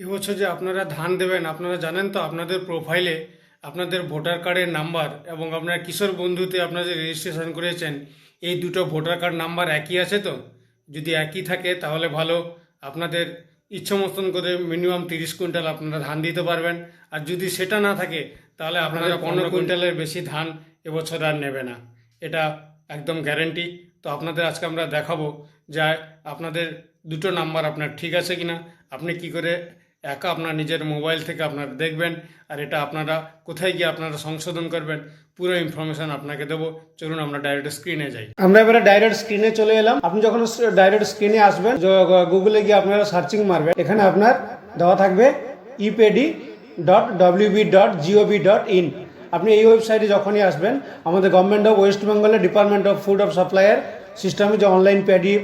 এবছর যে আপনারা ধান দেবেন আপনারা জানেন তো আপনাদের প্রোফাইলে আপনাদের ভোটার কার্ডের নাম্বার এবং আপনার কিশোর বন্ধুতে আপনারা যে রেজিস্ট্রেশন করেছেন এই দুটো ভোটার কার্ড নাম্বার একই আছে তো? যদি একই থাকে তাহলে ভালো। আপনাদের ইচ্ছে মতন করে মিনিমাম তিরিশ কুইন্টাল আপনারা ধান দিতে পারবেন। আর যদি সেটা না থাকে তাহলে আপনারা পনেরো কুইন্টালের বেশি ধান এবছর আর নেবে না। এটা একদম গ্যারেন্টি তো আপনাদের আজকে আমরা দেখাবো যে আপনাদের দুটো নাম্বার আপনার ঠিক আছে কিনা। আপনি কি করে একা আপনার নিজের মোবাইল থেকে আপনারা দেখবেন, আর এটা আপনারা কোথায় গিয়ে আপনারা সংশোধন করবেন, পুরো ইনফরমেশন আপনাকে দেবো। চলুন আমরা ডাইরেক্ট স্ক্রিনে যাই। আমরা এবারে ডাইরেক্ট স্ক্রিনে চলে এলাম। আপনি যখন ডাইরেক্ট স্ক্রিনে আসবেন গুগলে গিয়ে আপনারা সার্চিং মারবেন। এখানে আপনার দেওয়া থাকবে EPD dot WB dot gov dot in আপনি এই ওয়েবসাইটে যখনই আসবেন, আমাদের গভর্নমেন্ট অফ ওয়েস্ট বেঙ্গলের ডিপার্টমেন্ট অফ ফুড অফ সাপ্লাইয়ের সিস্টেমে যে অনলাইন প্যাডি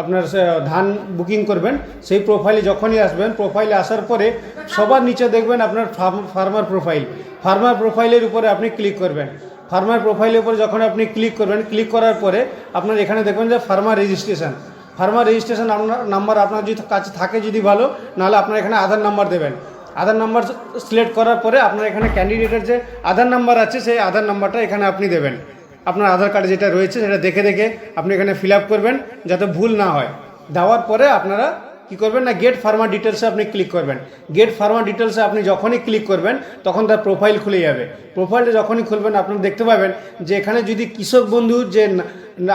আপনার ধান বুকিং করবেন, সেই প্রোফাইলে যখনই আসবেন প্রোফাইলে আসার পরে সবার নিচে দেখবেন আপনার ফার্মার প্রোফাইল ফার্মার প্রোফাইলের উপরে আপনি ক্লিক করবেন। ফার্মার প্রোফাইলের উপরে যখন আপনি ক্লিক করবেন ক্লিক করার পরে আপনার এখানে দেখবেন যে ফার্মার রেজিস্ট্রেশন ফার্মার রেজিস্ট্রেশন আপনার নাম্বার আপনার যদি কাছে থাকে যদি ভালো, নাহলে আপনার এখানে আধার নাম্বার দেবেন। আধার নাম্বার সিলেক্ট করার পরে আপনার এখানে ক্যান্ডিডেটের যে আধার নাম্বার আছে, সেই আধার নাম্বারটা এখানে আপনি দেবেন। আপনার আধার কার্ডে যেটা রয়েছে সেটা দেখে দেখে আপনি এখানে ফিল আপ করবেন, যাতে ভুল না হয়। দেওয়ার পরে আপনারা কি করবেন না গেট ফার্মার ডিটেলসে আপনি ক্লিক করবেন। গেট ফার্মার ডিটেলসে আপনি যখনই ক্লিক করবেন, তখন তার প্রোফাইল খুলে যাবে। প্রোফাইলটা যখনই খুলবেন, আপনারা দেখতে পাবেন যে এখানে যদি কৃষক বন্ধুর যে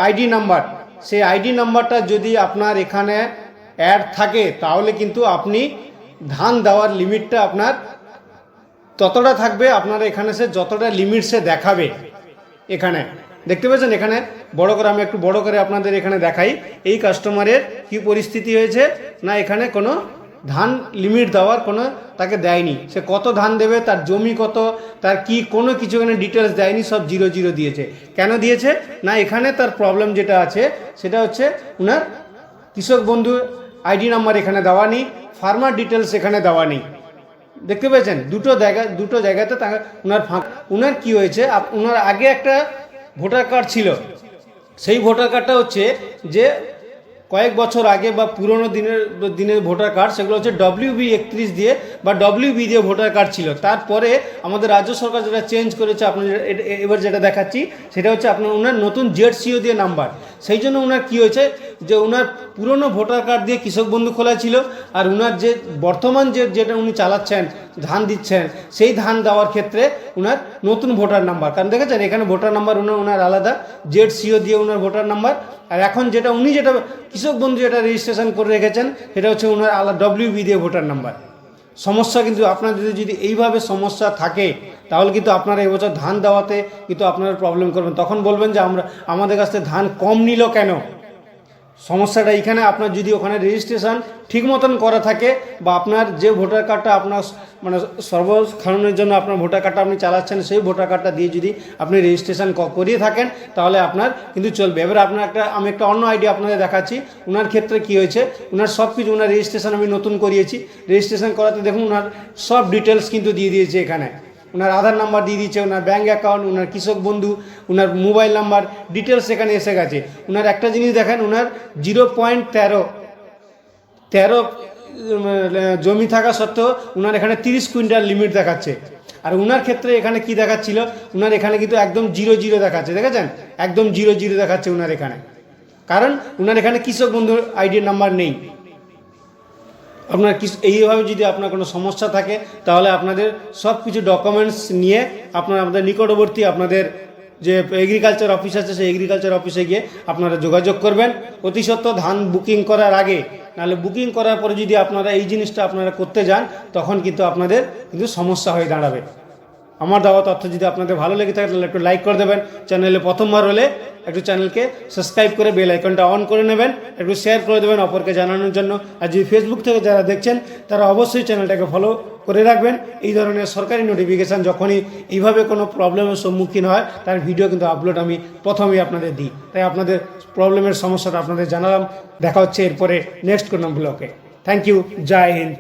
আইডি নাম্বার সেই আইডি নাম্বারটা যদি আপনার এখানে অ্যাড থাকে, তাহলে কিন্তু আপনি ধান দেওয়ার লিমিটটা আপনার ততটা থাকবে, আপনার এখানে সে যতটা লিমিট সে দেখাবে। এখানে। দেখতে পাচ্ছেন এখানে? বড় করে, আমি একটু বড় করে আপনাদের এখানে দেখাই। এই কাস্টমারের কি পরিস্থিতি হয়েছে? না, এখানে কোনো ধান লিমিট দেওয়ার কোনো তাকে দেয়নি। সে কত ধান দেবে, তার জমি কত, তার কি কোনো কিছু এখানে ডিটেলস দেয়নি, সব জিরো জিরো দিয়েছে। কেন দিয়েছে? না, এখানে তার প্রবলেম যেটা আছে, সেটা হচ্ছে ওনার কৃষক বন্ধু আইডি নাম্বার এখানে দেওয়া নেই ফার্মার ডিটেলস এখানে দেওয়া নেই। দেখতে পেয়েছেন? দুটো জায়গা, দুটো জায়গাতে তাকে ওনার ফাঁক। ওনার কি হয়েছে? ওনার আগে একটা ভোটার কার্ড ছিল। সেই ভোটার কার্ডটা হচ্ছে যে কয়েক বছর আগে বা পুরনো দিনের দিনের ভোটার কার্ড, সেগুলো হচ্ছে ডব্লিউ বি একত্রিশ দিয়ে বা ডব্লিউ বি দিয়ে ভোটার কার্ড ছিল। তারপরে আমাদের রাজ্য সরকার যেটা চেঞ্জ করেছে এ- এবার যেটা দেখাচ্ছি, সেটা হচ্ছে আপনার ওনার নতুন জেড সিও দিয়ে নাম্বার সেই জন্য ওনার কী হয়েছে যে ওনার পুরনো ভোটার কার্ড দিয়ে কৃষক বন্ধু খোলা ছিল, আর ওনার যে বর্তমান যে, যেটা উনি চালাচ্ছেন ধান দিচ্ছেন, সেই ধান দেওয়ার ক্ষেত্রে ওনার নতুন ভোটার নাম্বার। কারণ দেখেছেন, এখানে ভোটার নাম্বার ওনার ওনার আলাদা, জেড, সিও দিয়ে ওনার ভোটার নাম্বার। আর এখন যেটা, উনি যেটা, কৃষক বন্ধু যেটা রেজিস্ট্রেশন করে রেখেছেন, সেটা হচ্ছে ওনার আলাদা ডব্লিউ বি দিয়ে ভোটার নাম্বার। সমস্যা কিন্তু আপনার যদি যদি এইভাবে সমস্যা থাকে, তাহলে কিন্তু আপনারা এবছর ধান দেওয়াতে কিন্তু আপনারা প্রবলেম করবেন। তখন বলবেন যে আমরা, আমাদের কাছ থেকে ধান কম নিল কেন? সমস্যাটা এখানে আপনার যদি ওখানে রেজিস্ট্রেশন ঠিক মতন করা থাকে বা আপনার যে ভোটার কার্ডটা আপনার মানে সর্বক্ষণের জন্য আপনার ভোটার কার্ডটা আপনি চালাচ্ছেন, সেই ভোটার কার্ডটা দিয়ে যদি আপনি রেজিস্ট্রেশন করিয়ে থাকেন, তাহলে আপনার কিন্তু চলবে। এবার আপনার একটা, আমি একটা অন্য আইডিয়া আপনাদের দেখাচ্ছি। ওনার ক্ষেত্রে কি হয়েছে? ওনার সব কিছু ওনার রেজিস্ট্রেশন আমি নতুন করিয়েছি। রেজিস্ট্রেশন করাতে দেখুন ওনার সব ডিটেলস কিন্তু দিয়ে দিয়েছে এখানে। ওনার আধার নাম্বার দিয়ে দিচ্ছে ওনার ব্যাঙ্ক অ্যাকাউন্ট ওনার কৃষক বন্ধু, ওনার মোবাইল নাম্বার ডিটেলস এখানে এসে গেছে। ওনার একটা জিনিস দেখেন, ওনার জিরো পয়েন্ট তেরো তেরো জমি থাকা সত্ত্বেও ওনার এখানে তিরিশ কুইন্টাল লিমিট দেখাচ্ছে। আর ওনার ক্ষেত্রে এখানে কি দেখাচ্ছিল? ওনার এখানে কিন্তু একদম জিরো জিরো দেখাচ্ছে, দেখেছেন? একদম জিরো জিরো দেখাচ্ছে ওনার এখানে। কারণ ওনার এখানে কৃষক বন্ধুর আইডি নাম্বার নেই। আপনার কিছু এইভাবে যদি আপনার কোনো সমস্যা থাকে, তাহলে আপনাদের সব কিছু ডকুমেন্টস নিয়ে আপনার আমাদের নিকটবর্তী আপনাদের যে এগ্রিকালচার অফিস আছে, সেই এগ্রিকালচার অফিসে গিয়ে আপনারা যোগাযোগ করবেন। অতি ধান বুকিং করার আগে। নাহলে বুকিং করার পরে যদি আপনারা এই জিনিসটা আপনারা করতে যান, তখন কিন্তু আপনাদের কিন্তু সমস্যা হয়ে দাঁড়াবে। আমার দেওয়া তথ্য যদি আপনাদের ভালো লেগে থাকে, তাহলে একটু লাইক করে দেবেন। চ্যানেলে প্রথমবার হলে একটু চ্যানেলকে সাবস্ক্রাইব করে বেল আইকনটা অন করে নেবেন, একটু শেয়ার করে দেবেন অপরকে জানানোর জন্য। আর যদি ফেসবুক থেকে যারা দেখছেন, তারা অবশ্যই চ্যানেলটাকে ফলো করে রাখবেন। এই ধরনের সরকারি নোটিফিকেশান যখনই এইভাবে কোনো প্রবলেমের সম্মুখীন হয়, তার ভিডিও কিন্তু আপলোড আমি প্রথমেই আপনাদের দিই। তাই আপনাদের প্রবলেমের সমস্যাটা আপনাদের জানালাম। দেখা হচ্ছে এরপরে নেক্সট কোনো ব্লকে থ্যাংক ইউ জয় হিন্দ